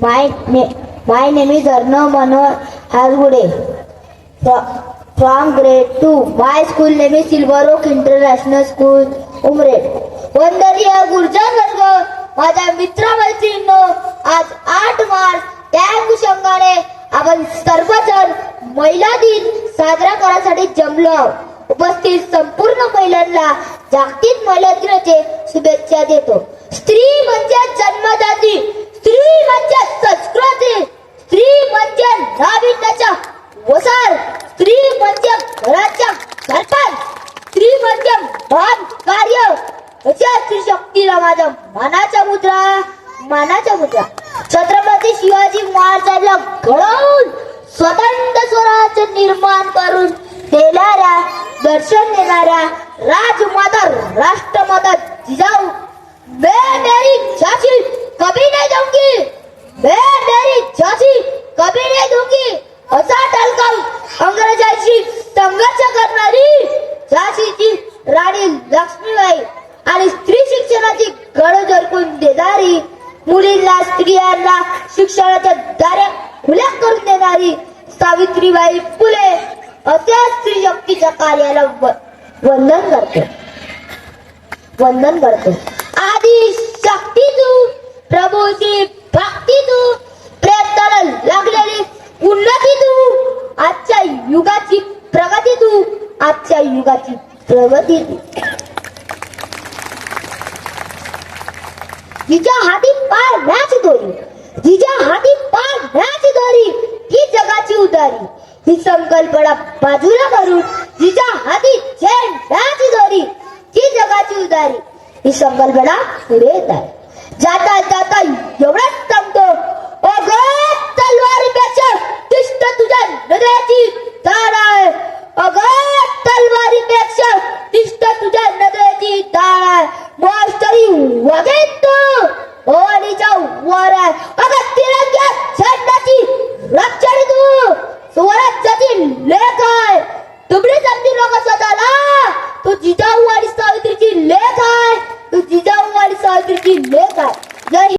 My, ने my name is Arnav Manohar Hargude. Fro- From grade 2. My school name is Silver Oak International School, Umred. वंदनीय गुर्जर वर्ग माझ्या मित्रमैत्रिणींनो आज आठ मार्च त्या अनुषंगाने आपण सर्वजण महिला दिन साजरा करण्यासाठी जमलो आहोत. उपस्थित संपूर्ण महिलांना जागतिक महिला दिनाचे शुभेच्छा देतो स्त्री म्हणजे जन्मदाती स्त्री म्हणजे संस्कृती स्त्री म्हणजे नाविन्याचा वसार स्त्री म्हणजे घराच्या सरपंच स्त्री म्हणजे महान कार्य अशा स्त्री शक्तीला माझ्या मानाचा मुद्रा मानाचा मुद्रा. छत्रपती शिवाजी महाराजांना घडवून स्वतंत्र स्वराज्य निर्माण करून देणाऱ्या दर्शन देणाऱ्या राजमाता राष्ट्रमाता जिजाऊ मे मेरी झाशी कभी नहीं दूंगी। मैं मेरी झांसी कभी नहीं दूंगी। असा टलकावून अंग्रेजांशी संघर्ष करणारी झाशीची राणी लक्ष्मीबाई आणि स्त्री शिक्षणाची गरज ओळखून देणारी मुलींना स्त्रियांना शिक्षणाच्या दाऱ्या खुल्या करून देणारी सावित्रीबाई फुले अशा स्त्री शक्तीच्या कार्याला वंदन करतो. वंदन करतो. आधी शक्ती या युगाची प्रगती. तू जिच्या हाती पाळण्याची दोरी जिच्या हाती पार पाळण्याची दोरी ही जगाची उदारी. ही संकल्पना बाजूला करून जिच्या हाती झेल झेंड्याची दोरी ही जगाची उदारी. ही संकल्पना पुढे येत आहे. जाता जाता एवढंच सांगतो. 我给的，我你叫我的，我给别人家承担起，拿家里的，是我来自己来干，都不是咱们的那个说的啦，都知道我的手的。